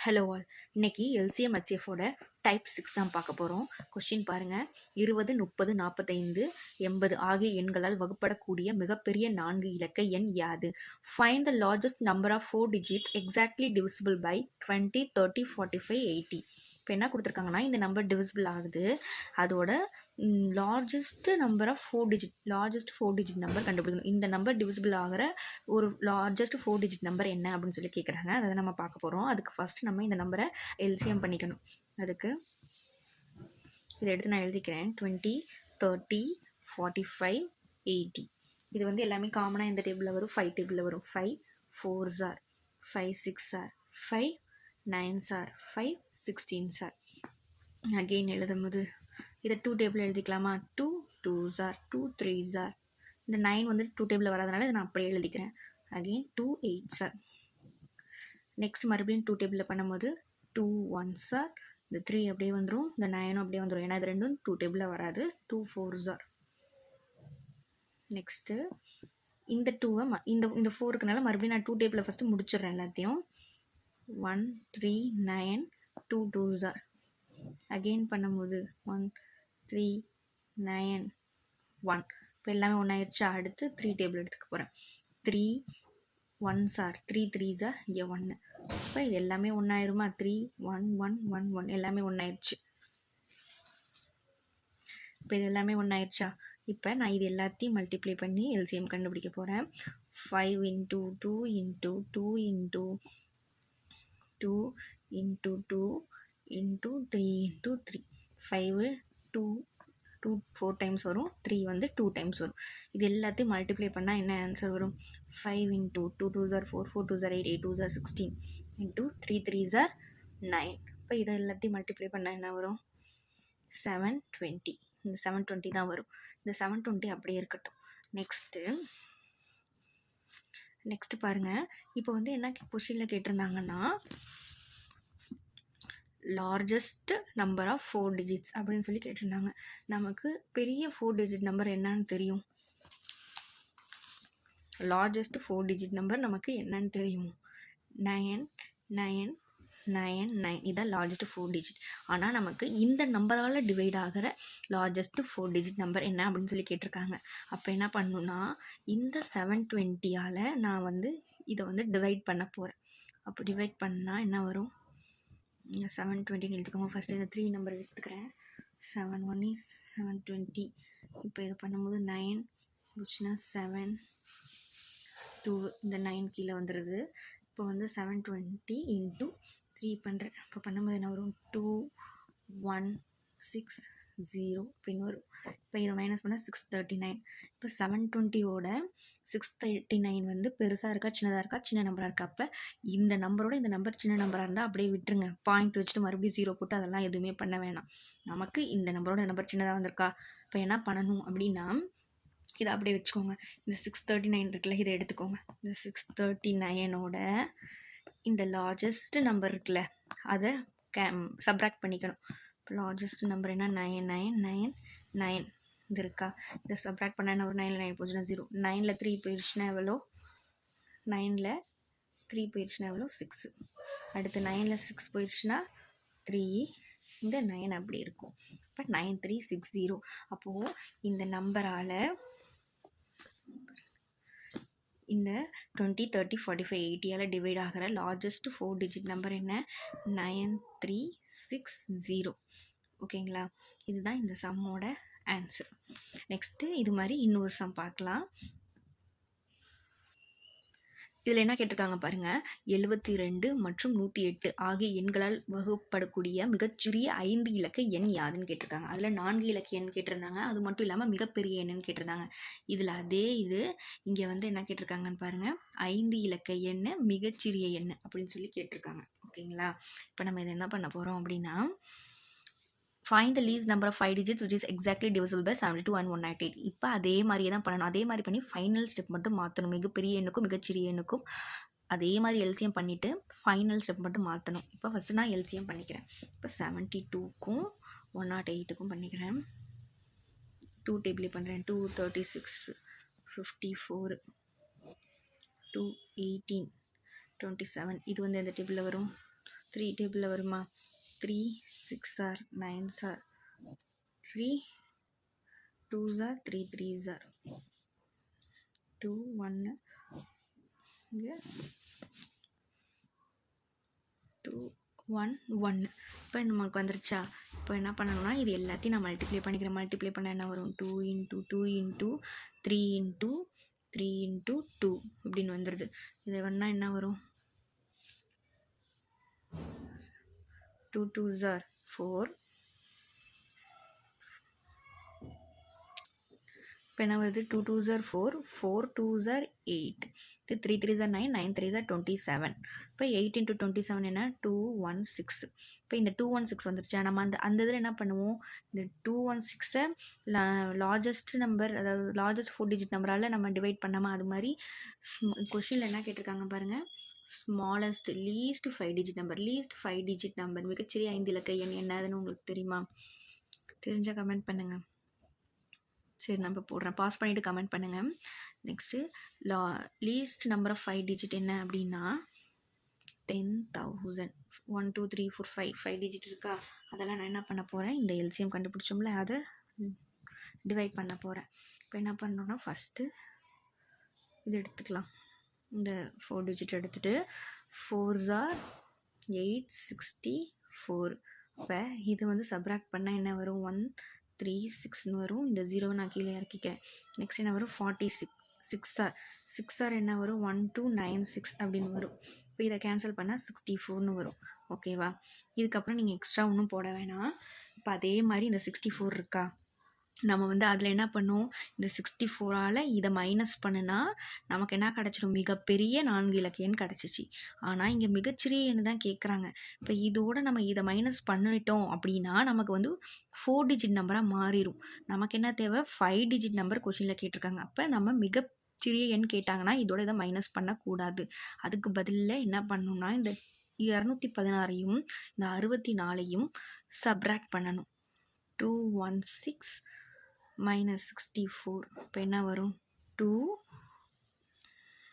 Hello all இன்னைக்கு LCM ஹெச்எஃபோட type six தான் பார்க்க போகிறோம் கொஷின் பாருங்கள் இருபது முப்பது நாற்பத்தைந்து எண்பது ஆகிய எண்களால் வகுப்படக்கூடிய மிகப்பெரிய நான்கு இலக்க எண் யாது? Find the largest number of four digits exactly divisible by twenty thirty forty five eighty இப்போ என்ன கொடுத்துருக்காங்கன்னா இந்த நம்பர் டிவிசிபிள் ஆகுது. அதோட largest number of four digit largest four digit number கண்டுபிடிக்கணும். இந்த நம்பர் டிவிசிபிள் ஆகிற ஒரு லார்ஜஸ்ட் ஃபோர் டிஜிட் நம்பர் என்ன அப்படின்னு சொல்லி கேட்குறாங்க அதை நம்ம பார்க்க போகிறோம் அதுக்கு ஃபஸ்ட்டு நம்ம இந்த நம்பரை எல்சிஎம் பண்ணிக்கணும். அதுக்கு இதை எடுத்து நான் எழுதிக்கிறேன். Twenty thirty forty five eighty இது வந்து எல்லாமே காமனாக இந்த டேபிளில் வரும். ஃபைவ் டேபிளில் வரும். Five four are five six are five nine are five sixteen are again எழுதும் போது இதை two table எழுதிக்கலாமா? Two two are two three are இந்த நைன் வந்து டூ டேபிளில் வராதனால இதை நான் அப்படியே எழுதிக்கிறேன். Again two eight are next மறுபடியும் டூ டேபிளில் பண்ணும்போது டூ ஒன் சார் இந்த த்ரீ அப்படியே வந்துடும் இந்த நைனும் அப்படியே வந்துடும் ஏன்னா இது ரெண்டும் டூ டேபிளில் வராது. டூ ஃபோர் சார் நெக்ஸ்ட்டு இந்த டூவை ம இந்த இந்த ஃபோருக்குனால மறுபடியும் நான் டூ டேபிளில் ஃபஸ்ட்டு முடிச்சிடுறேன் எல்லாத்தையும். One three nine two two are again பண்ணும்போது ஒன் த்ரீ நைன் ஒன். இப்போ எல்லாமே ஒன் அடுத்து த்ரீ டேபிள் எடுத்துக்க போகிறேன் three one are three three are இங்கே ஒன்று இப்போ இது எல்லாமே ஒன்றாயிருமா three one one one one எல்லாமே ஒன்றாயிருச்சு இப்போ இது எல்லாமே ஒன்றாயிருச்சா இப்போ நான் இது எல்லாத்தையும் மல்டிப்ளை பண்ணி எல்சிஎம் கண்டுபிடிக்க போகிறேன் five into two into two into two into two into three into three five two two four times வரும். த்ரீ வந்து டூ டைம்ஸ் வரும். இது எல்லாத்தையும் மல்டிப்ளை பண்ணால் என்ன ஆன்சர் வரும்? Five into two two are four four two are eight eight two are sixteen into three three are nine இப்போ இதை எல்லாத்தையும் மல்டிப்ளை பண்ணால் என்ன வரும்? செவன் டுவெண்ட்டி இந்த செவன் டுவெண்ட்டி தான் வரும். இந்த செவன் டுவெண்ட்டி அப்படியே இருக்கட்டும். நெக்ஸ்ட்டு நெக்ஸ்ட்டு பாருங்கள் இப்போ வந்து என்ன கொஷினில் கேட்டிருந்தாங்கன்னா largest number of four digits அப்படின்னு சொல்லி கேட்டிருந்தாங்க. நமக்கு பெரிய ஃபோர் டிஜிட் நம்பர் என்னன்னு தெரியும்? லார்ஜஸ்ட் ஃபோர் டிஜிட் நம்பர் நமக்கு என்னன்னு தெரியும்? நயன் நயன் நயன் நைன் இதான் லார்ஜஸ்ட் ஃபோர் டிஜிட் ஆனால் நமக்கு இந்த நம்பரால் டிவைட் ஆகிற லார்ஜஸ்ட் ஃபோர் டிஜிட் நம்பர் என்ன அப்படின்னு சொல்லி கேட்டிருக்காங்க. அப்போ என்ன பண்ணணுன்னா இந்த செவன் டுவெண்ட்டியால் நான் வந்து இதை வந்து டிவைட் பண்ண போகிறேன் அப்போ டிவைட் பண்ணால் என்ன வரும்? செவன் டுவெண்ட்டின்னு எடுத்துக்கோங்க. ஃபஸ்ட்டு இந்த த்ரீ நம்பர் எடுத்துக்கிறேன். Seven one is seven twenty இப்போ இது பண்ணும்போது நைன் போச்சுன்னா செவன் டூ இந்த நைன் கீழே வந்துடுது இப்போ வந்து செவன் டுவெண்ட்டி இன்ட்டு த்ரீ பண்ணுறேன் இப்போ பண்ணும்போது என்ன வரும்? டூ ஒன் சிக்ஸ் ஜீரோ அப்படின்னு வரும் இப்போ இதை மைனஸ் பண்ணால் சிக்ஸ் தேர்ட்டி நைன் இப்போ செவன் டுவெண்ட்டியோட சிக்ஸ் தேர்ட்டி நைன் வந்து பெருசாக இருக்கா சின்னதாக இருக்கா சின்ன நம்பராக இருக்கா? அப்போ இந்த நம்பரோட இந்த நம்பர் சின்ன நம்பராக இருந்தால் அப்படியே விட்டுருங்க. பாயிண்ட் வச்சுட்டு மறுபடியும் ஜீரோ போட்டு அதெல்லாம் எதுவுமே பண்ண வேணாம். நமக்கு இந்த நம்பரோட நம்பர் சின்னதாக வந்திருக்கா? இப்போ என்ன பண்ணணும் அப்படின்னா இதை அப்படியே வச்சுக்கோங்க. இந்த சிக்ஸ் தேர்ட்டி நைன் இருக்குல்ல இதை எடுத்துக்கோங்க. இந்த சிக்ஸ் தேர்ட்டி நைனோட இந்த லார்ஜஸ்ட் நம்பர் இருக்குல்ல அதை கே சப்ராக்ட் பண்ணிக்கணும். இப்போ லார்ஜஸ்ட் நம்பர் என்ன? நைன் நைன் நைன் நைன் இது இருக்கா? இதை சப்ராக்ட் பண்ண ஒரு நைனில் நைன் போச்சுன்னா ஜீரோ நைனில் த்ரீ போயிடுச்சுன்னா எவ்வளோ? நைனில் த்ரீ போயிடுச்சுன்னா எவ்வளோ? சிக்ஸு அடுத்து நைனில் சிக்ஸ் போயிடுச்சுன்னா த்ரீ இந்த நைன் அப்படி இருக்கும். இப்போ நைன் த்ரீ சிக்ஸ் ஜீரோ அப்போது இந்த நம்பரால் இந்த டுவெண்ட்டி தேர்ட்டி ஃபார்ட்டி ஃபைவ் எயிட்டியால் டிவைட் ஆகிற லார்ஜஸ்ட் ஃபோர் டிஜிட் நம்பர் என்ன? நயன் த்ரீ சிக்ஸ் ஜீரோ ஓகேங்களா? இதுதான் இந்த சம்மோட ஆன்சர் நெக்ஸ்ட்டு இது மாதிரி இன்னொரு சம் பார்க்கலாம். இதில் என்ன கேட்டிருக்காங்க பாருங்கள் எழுபத்தி ரெண்டு மற்றும் நூற்றி எட்டு ஆகிய எண்களால் வகுப்படக்கூடிய மிகச்சிறிய ஐந்து இலக்க எண் யாதுன்னு கேட்டிருக்காங்க. அதில் நான்கு இலக்க எண் கேட்டிருந்தாங்க. அது மட்டும் இல்லாமல் மிகப்பெரிய எண்ணுன்னு கேட்டிருந்தாங்க. இதில் அதே இது இங்கே வந்து என்ன கேட்டிருக்காங்கன்னு பாருங்கள் ஐந்து இலக்க எண் மிகச்சிறிய எண் அப்படின்னு சொல்லி கேட்டிருக்காங்க. ஓகேங்களா? இப்போ நம்ம இதை என்ன பண்ண போகிறோம் அப்படின்னா find the least number of five digits which is exactly divisible by seventy two and one night eight இப்போ அதே மாதிரியே தான் பண்ணணும். அதே மாதிரி பண்ணி ஃபைனல் ஸ்டெப் மட்டும் மாற்றணும் மிகப்பெரிய எண்ணுக்கும் மிகச்சிறிய எண்ணுக்கும். அதே மாதிரி எல்சிஎம் பண்ணிவிட்டு ஃபைனல் ஸ்டெப் மட்டும் மாற்றணும் இப்போ ஃபஸ்ட்டு நான் எல்சிஎம் பண்ணிக்கிறேன். இப்போ செவன்ட்டி டூக்கும் ஒன் நாட் எயிட்டுக்கும் பண்ணிக்கிறேன். டூ டேபிளே பண்ணுறேன் two thirty six fifty four two eighteen twenty seven இது வந்து எந்த டேபிளில் வரும்? த்ரீ டேபிளில் வருமா? Three six are nine sir three two sir three three sir two ஒன்று இங்கே டூ ஒன் ஒன்று இப்போ நமக்கு வந்துருச்சா? இப்போ என்ன பண்ணணும்னா இது எல்லாத்தையும் நான் மல்டிப்ளை பண்ணிக்கிறேன். மல்டிப்ளை பண்ண என்ன வரும்? Two into two into three into three into two இப்படின்னு வந்துடுது இதை வேணால் என்ன வரும்? டூ டூ are ஃபோர் இப்போ என்ன வருது? Two two jar four four two jar eight இது three three jar nine nine three jar twenty seven இப்போ எயிட் இன்ட்டு டுவெண்ட்டி செவன் என்ன? டூ ஒன் சிக்ஸ் இப்போ இந்த டூ ஒன் சிக்ஸ் வந்துருச்சு? நம்ம அந்த அந்த இதில் என்ன பண்ணுவோம்? இந்த டூ ஒன் சிக்ஸை லார்ஜஸ்ட் நம்பர் அதாவது லார்ஜஸ்ட் ஃபோர் டிஜிட் நம்பரால் நம்ம டிவைட் பண்ணாமல் அது மாதிரி கொஷினில் என்ன கேட்டிருக்காங்க பாருங்கள் smallest least five digit number least five digit number மிகச்சிறிய ஐந்து இலக்க எண் என்னதுன்னு உங்களுக்கு தெரியுமா? தெரிஞ்சால் கமெண்ட் பண்ணுங்கள் சரி நம்ம போடுறேன். பாஸ் பண்ணிவிட்டு கமெண்ட் பண்ணுங்கள் next law least number of five digit என்ன அப்படின்னா ten thousand one two three four five five digit இருக்கா? அதெல்லாம் நான் என்ன பண்ண போகிறேன் இந்த எல்சிஎம் கண்டுபிடிச்சோம்ல அதை டிவைட் பண்ண போகிறேன் இப்போ என்ன பண்ணுறோன்னா ஃபஸ்ட்டு இது எடுத்துக்கலாம். இந்த ஃபோர் டிஜிட் எடுத்துகிட்டு four jar eight sixty four இப்போ இது வந்து சப்ராக்ட் பண்ணால் என்ன வரும்? ஒன் த்ரீ சிக்ஸ்னு வரும். இந்த ஜீரோவை நான் கீழே இறக்கிக்கிறேன். நெக்ஸ்ட் என்ன வரும்? Forty six six are six are என்ன வரும்? ஒன் டூ நைன் சிக்ஸ் அப்படின்னு வரும். இப்போ இதை கேன்சல் பண்ணால் சிக்ஸ்டி ஃபோர்னு வரும். ஓகேவா இதுக்கப்புறம் நீங்கள் எக்ஸ்ட்ரா ஒன்றும் போட வேணாம். இப்போ அதே மாதிரி இந்த சிக்ஸ்டி ஃபோர் இருக்கா? நம்ம வந்து அதில் என்ன பண்ணுவோம்? இந்த சிக்ஸ்டி ஃபோரால் இதை மைனஸ் பண்ணுனா நமக்கு என்ன கிடச்சிடும் மிகப்பெரிய நான்கு இலக்க எண் கிடச்சிச்சு. ஆனால் இங்கே மிகச்சிறிய எண் தான் கேட்குறாங்க இப்போ இதோடு நம்ம இதை மைனஸ் பண்ணிட்டோம் அப்படின்னா நமக்கு வந்து ஃபோர் டிஜிட் நம்பராக மாறிடும் நமக்கு என்ன தேவை? ஃபைவ் டிஜிட் நம்பர் கொஷினில் கேட்டிருக்காங்க. அப்போ நம்ம மிக சிறிய எண் கேட்டாங்கன்னா இதோட இதை மைனஸ் பண்ணக்கூடாது. அதுக்கு பதிலில் என்ன பண்ணணும்னா இந்த இரநூத்தி பதினாறையும் இந்த அறுபத்தி நாலையும் சப்ராக்ட் பண்ணணும். Two one six minus sixty four இப்போ என்ன வரும்? டூ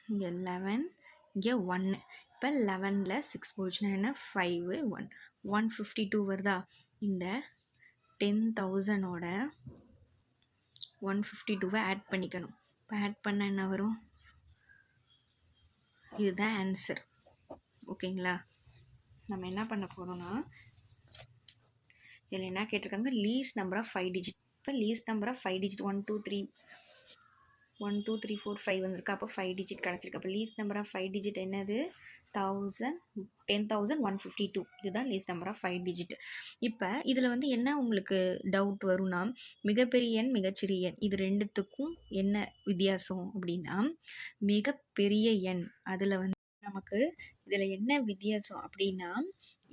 இங்கே லெவன் இங்கே ஒன்று இப்போ லெவனில் சிக்ஸ் போச்சுன்னா என்ன? Five one one fifty two வருதா? இந்த டென் தௌசண்டோட ஒன் ஃபிஃப்டி டூவை ஆட் பண்ணிக்கணும். இப்போ ஆட் பண்ணால் என்ன வரும்? இதுதான் ஆன்சர் ஓகேங்களா? நம்ம என்ன பண்ண போகிறோம்னா இதில் என்ன கேட்டிருக்காங்க? Least number of five digit இப்போ least number of five digit one two three one two three four five வந்திருக்கு. அப்போ ஃபைவ் டிஜிட் கிடச்சிருக்கு. அப்போ least number of five digit என்னது? Thousand ten thousand one fifty two இதுதான் least number of five digit இப்போ இதில் வந்து என்ன உங்களுக்கு டவுட் வரும்னா மிகப்பெரிய எண் மிகச்சிறிய எண். இது ரெண்டுத்துக்கும் என்ன வித்தியாசம் அப்படின்னா மிகப்பெரிய எண். அதில் வந்து நமக்கு இதில் என்ன வித்தியாசம் அப்படின்னா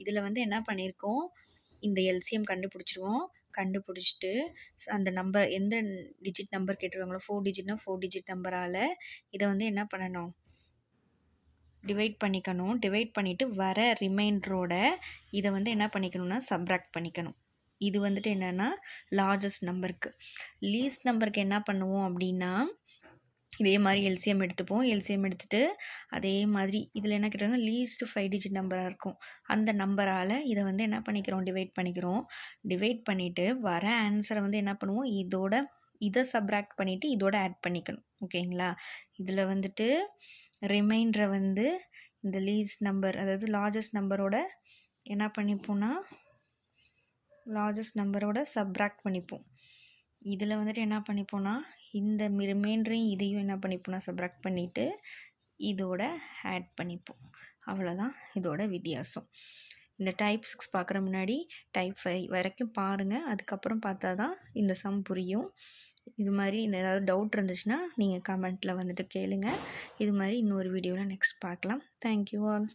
இதில் வந்து என்ன பண்ணியிருக்கோம் இந்த எல்சிஎம் கண்டுபிடிச்சிருவோம். கண்டுபிடிச்சிட்டு அந்த நம்பர் எந்த டிஜிட் நம்பர் கேட்டிருக்காங்களோ ஃபோர் டிஜிட்னா ஃபோர் டிஜிட் நம்பரால் இதை வந்து என்ன பண்ணணும்? டிவைட் பண்ணிக்கணும். டிவைட் பண்ணிவிட்டு வர ரிமைண்டரோட இதை வந்து என்ன பண்ணிக்கணும்னா சப்ராக்ட் பண்ணிக்கணும். இது வந்துட்டு என்னென்னா லார்ஜஸ்ட் நம்பருக்கு லீஸ்ட் நம்பருக்கு என்ன பண்ணுவோம் அப்படின்னா இதே மாதிரி எல்சிஎம் எடுத்துப்போம். எல்சிஎம் எடுத்துகிட்டு அதே மாதிரி இதில் என்ன கேட்டாங்க லீஸ்ட்டு ஃபைவ் டிஜிட் நம்பராக இருக்கும். அந்த நம்பரால் இதை வந்து என்ன பண்ணிக்கிறோம்? டிவைட் பண்ணிக்கிறோம். டிவைட் பண்ணிவிட்டு வர ஆன்சரை வந்து என்ன பண்ணுவோம்? இதோட இதை சப்ராக்ட் பண்ணிவிட்டு இதோட ஆட் பண்ணிக்கணும். ஓகேங்களா இதில் வந்துட்டு ரிமைண்டரை வந்து இந்த லீஸ்ட் நம்பர் அதாவது லார்ஜஸ்ட் நம்பரோட என்ன பண்ணிப்போம்னா லார்ஜஸ்ட் நம்பரோட சப்ராக்ட் பண்ணிப்போம். இதில் வந்துட்டு என்ன பண்ணிப்போம்னா இந்த ரிமைண்டரையும் இதையும் என்ன பண்ணிப்போம்னா சப்ராக்ட் பண்ணிவிட்டு இதோட ஆட் பண்ணிப்போம். அவ்வளோதான் இதோட வித்தியாசம். இந்த டைப் சிக்ஸ் பார்க்குற முன்னாடி டைப் ஃபைவ் வரைக்கும் பாருங்கள் அதுக்கப்புறம் பார்த்தா தான் இந்த சம் புரியும். இது மாதிரி இந்த ஏதாவது டவுட் இருந்துச்சுன்னா நீங்கள் கமெண்ட்டில் வந்துட்டு கேளுங்கள் இது மாதிரி இன்னொரு வீடியோவில் நெக்ஸ்ட் பார்க்கலாம். Thank you all